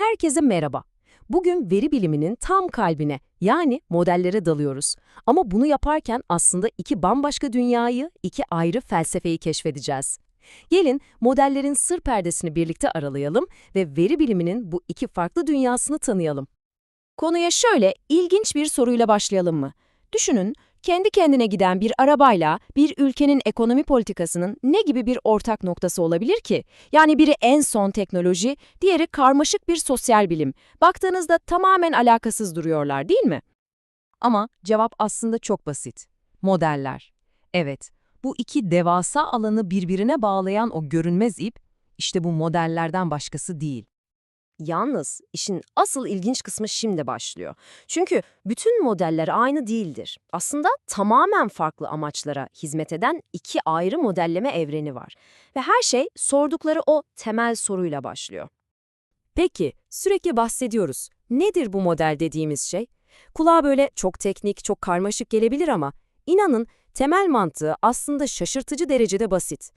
Herkese merhaba. Bugün veri biliminin tam kalbine yani modellere dalıyoruz. Ama bunu yaparken aslında iki bambaşka dünyayı, iki ayrı felsefeyi keşfedeceğiz. Gelin modellerin sır perdesini birlikte aralayalım ve veri biliminin bu iki farklı dünyasını tanıyalım. Konuya şöyle ilginç bir soruyla başlayalım mı? Düşünün, kendi kendine giden bir arabayla bir ülkenin ekonomi politikasının ne gibi bir ortak noktası olabilir ki? Yani biri en son teknoloji, diğeri karmaşık bir sosyal bilim. Baktığınızda tamamen alakasız duruyorlar değil mi? Ama cevap aslında çok basit. Modeller. Evet, bu iki devasa alanı birbirine bağlayan o görünmez ip, işte bu modellerden başkası değil. Yalnız işin asıl ilginç kısmı şimdi başlıyor. Çünkü bütün modeller aynı değildir. Aslında tamamen farklı amaçlara hizmet eden iki ayrı modelleme evreni var. Ve her şey sordukları o temel soruyla başlıyor. Peki, sürekli bahsediyoruz. Nedir bu model dediğimiz şey? Kulağa böyle çok teknik, çok karmaşık gelebilir ama inanın temel mantığı aslında şaşırtıcı derecede basit.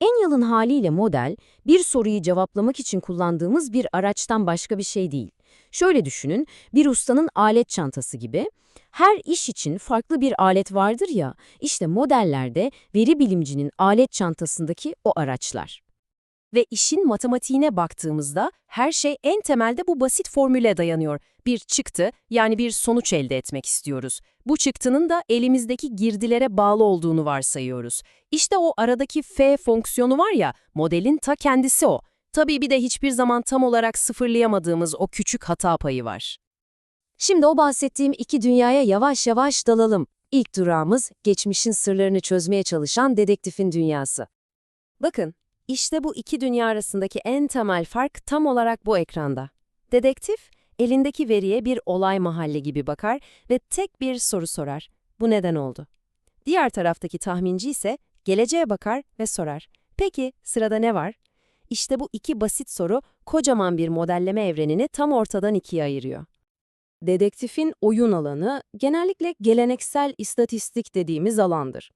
En yalın haliyle model, bir soruyu cevaplamak için kullandığımız bir araçtan başka bir şey değil. Şöyle düşünün, bir ustanın alet çantası gibi. Her iş için farklı bir alet vardır ya, işte modellerde veri bilimcinin alet çantasındaki o araçlar. Ve işin matematiğine baktığımızda her şey en temelde bu basit formüle dayanıyor. Bir çıktı, yani bir sonuç elde etmek istiyoruz. Bu çıktının da elimizdeki girdilere bağlı olduğunu varsayıyoruz. İşte o aradaki f fonksiyonu var ya, modelin ta kendisi o. Tabii bir de hiçbir zaman tam olarak sıfırlayamadığımız o küçük hata payı var. Şimdi o bahsettiğim iki dünyaya yavaş yavaş dalalım. İlk durağımız, geçmişin sırlarını çözmeye çalışan dedektifin dünyası. Bakın, işte bu iki dünya arasındaki en temel fark tam olarak bu ekranda. Dedektif, elindeki veriye bir olay mahalli gibi bakar ve tek bir soru sorar. Bu neden oldu? Diğer taraftaki tahminci ise geleceğe bakar ve sorar. Peki sırada ne var? İşte bu iki basit soru kocaman bir modelleme evrenini tam ortadan ikiye ayırıyor. Dedektifin oyun alanı genellikle geleneksel istatistik dediğimiz alandır.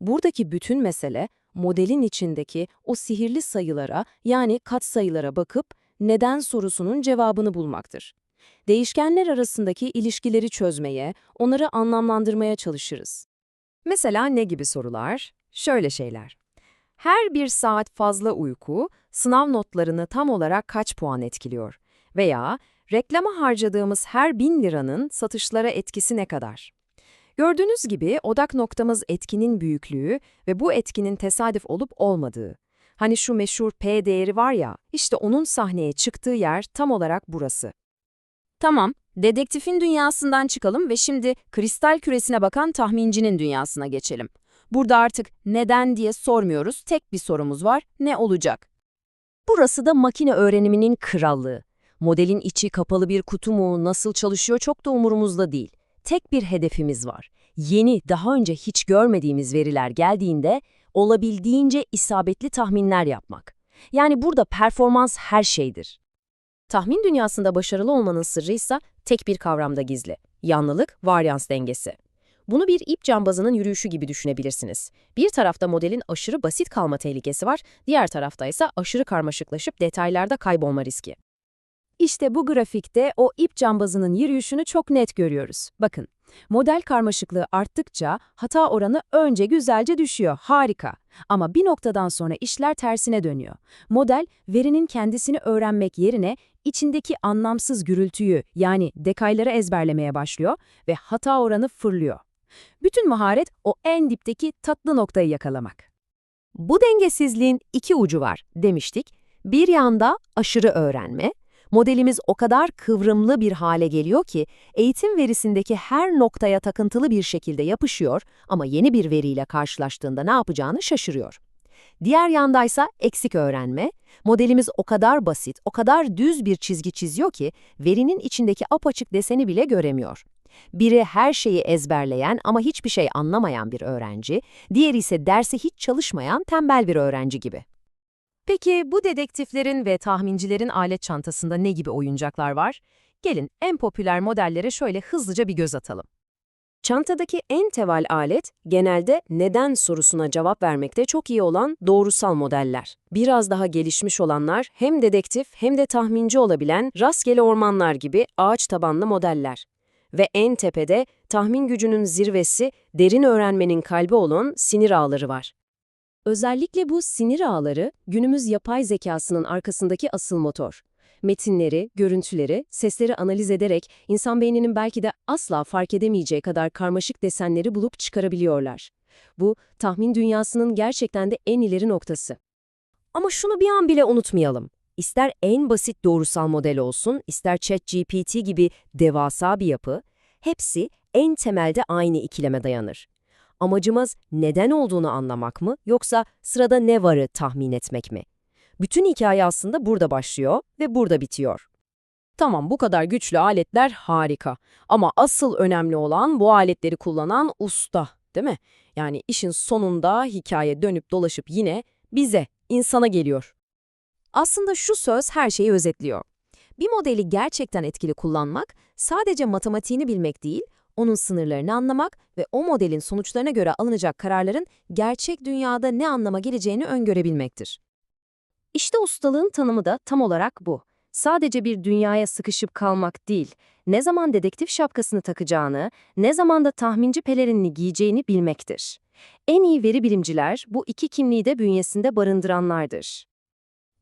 Buradaki bütün mesele modelin içindeki o sihirli sayılara yani katsayılara bakıp neden sorusunun cevabını bulmaktır. Değişkenler arasındaki ilişkileri çözmeye, onları anlamlandırmaya çalışırız. Mesela ne gibi sorular? Şöyle şeyler. Her bir saat fazla uyku, sınav notlarını tam olarak kaç puan etkiliyor? Veya reklama harcadığımız her bin liranın satışlara etkisi ne kadar? Gördüğünüz gibi odak noktamız etkinin büyüklüğü ve bu etkinin tesadüf olup olmadığı. Hani şu meşhur P değeri var ya, işte onun sahneye çıktığı yer tam olarak burası. Tamam, dedektifin dünyasından çıkalım ve şimdi kristal küresine bakan tahmincinin dünyasına geçelim. Burada artık neden diye sormuyoruz, tek bir sorumuz var, ne olacak? Burası da makine öğreniminin krallığı. Modelin içi kapalı bir kutu mu, nasıl çalışıyor çok da umurumuzda değil. Tek bir hedefimiz var. Yeni, daha önce hiç görmediğimiz veriler geldiğinde olabildiğince isabetli tahminler yapmak. Yani burada performans her şeydir. Tahmin dünyasında başarılı olmanın sırrı ise tek bir kavramda gizli. Yanlılık, varyans dengesi. Bunu bir ip cambazının yürüyüşü gibi düşünebilirsiniz. Bir tarafta modelin aşırı basit kalma tehlikesi var, diğer tarafta ise aşırı karmaşıklaşıp detaylarda kaybolma riski. İşte bu grafikte o ip cambazının yürüyüşünü çok net görüyoruz. Bakın, model karmaşıklığı arttıkça hata oranı önce güzelce düşüyor, harika. Ama bir noktadan sonra işler tersine dönüyor. Model, verinin kendisini öğrenmek yerine içindeki anlamsız gürültüyü yani dekayları ezberlemeye başlıyor ve hata oranı fırlıyor. Bütün maharet o en dipteki tatlı noktayı yakalamak. Bu dengesizliğin iki ucu var demiştik. Bir yanda aşırı öğrenme, modelimiz o kadar kıvrımlı bir hale geliyor ki eğitim verisindeki her noktaya takıntılı bir şekilde yapışıyor ama yeni bir veriyle karşılaştığında ne yapacağını şaşırıyor. Diğer yandaysa eksik öğrenme, modelimiz o kadar basit, o kadar düz bir çizgi çiziyor ki verinin içindeki apaçık deseni bile göremiyor. Biri her şeyi ezberleyen ama hiçbir şey anlamayan bir öğrenci, diğeri ise derse hiç çalışmayan tembel bir öğrenci gibi. Peki bu dedektiflerin ve tahmincilerin alet çantasında ne gibi oyuncaklar var? Gelin en popüler modellere şöyle hızlıca bir göz atalım. Çantadaki en teval alet genelde neden sorusuna cevap vermekte çok iyi olan doğrusal modeller. Biraz daha gelişmiş olanlar hem dedektif hem de tahminci olabilen rastgele ormanlar gibi ağaç tabanlı modeller. Ve en tepede tahmin gücünün zirvesi, derin öğrenmenin kalbi olan sinir ağları var. Özellikle bu sinir ağları günümüz yapay zekasının arkasındaki asıl motor. Metinleri, görüntüleri, sesleri analiz ederek insan beyninin belki de asla fark edemeyeceği kadar karmaşık desenleri bulup çıkarabiliyorlar. Bu, tahmin dünyasının gerçekten de en ileri noktası. Ama şunu bir an bile unutmayalım. İster en basit doğrusal model olsun, ister ChatGPT gibi devasa bir yapı, hepsi en temelde aynı ikileme dayanır. Amacımız neden olduğunu anlamak mı yoksa sırada ne varı tahmin etmek mi? Bütün hikaye aslında burada başlıyor ve burada bitiyor. Tamam bu kadar güçlü aletler harika. Ama asıl önemli olan bu aletleri kullanan usta, değil mi? Yani işin sonunda hikaye dönüp dolaşıp yine bize, insana geliyor. Aslında şu söz her şeyi özetliyor. Bir modeli gerçekten etkili kullanmak, sadece matematiğini bilmek değil, onun sınırlarını anlamak ve o modelin sonuçlarına göre alınacak kararların gerçek dünyada ne anlama geleceğini öngörebilmektir. İşte ustalığın tanımı da tam olarak bu. Sadece bir dünyaya sıkışıp kalmak değil, ne zaman dedektif şapkasını takacağını, ne zaman da tahminci pelerinini giyeceğini bilmektir. En iyi veri bilimciler bu iki kimliği de bünyesinde barındıranlardır.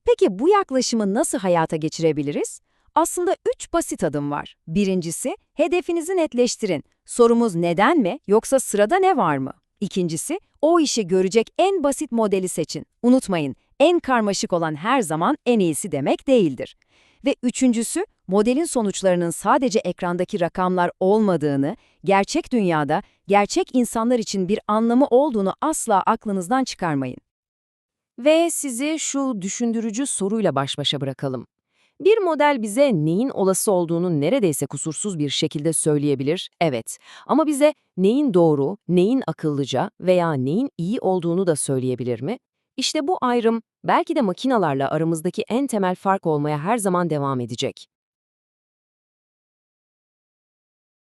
Peki bu yaklaşımı nasıl hayata geçirebiliriz? Aslında üç basit adım var. Birincisi, hedefinizi netleştirin. Sorumuz neden mi yoksa sırada ne var mı? İkincisi, o işi görecek en basit modeli seçin. Unutmayın, en karmaşık olan her zaman en iyisi demek değildir. Ve üçüncüsü, modelin sonuçlarının sadece ekrandaki rakamlar olmadığını, gerçek dünyada, gerçek insanlar için bir anlamı olduğunu asla aklınızdan çıkarmayın. Ve sizi şu düşündürücü soruyla baş başa bırakalım. Bir model bize neyin olası olduğunu neredeyse kusursuz bir şekilde söyleyebilir, evet. Ama bize neyin doğru, neyin akıllıca veya neyin iyi olduğunu da söyleyebilir mi? İşte bu ayrım belki de makinalarla aramızdaki en temel fark olmaya her zaman devam edecek.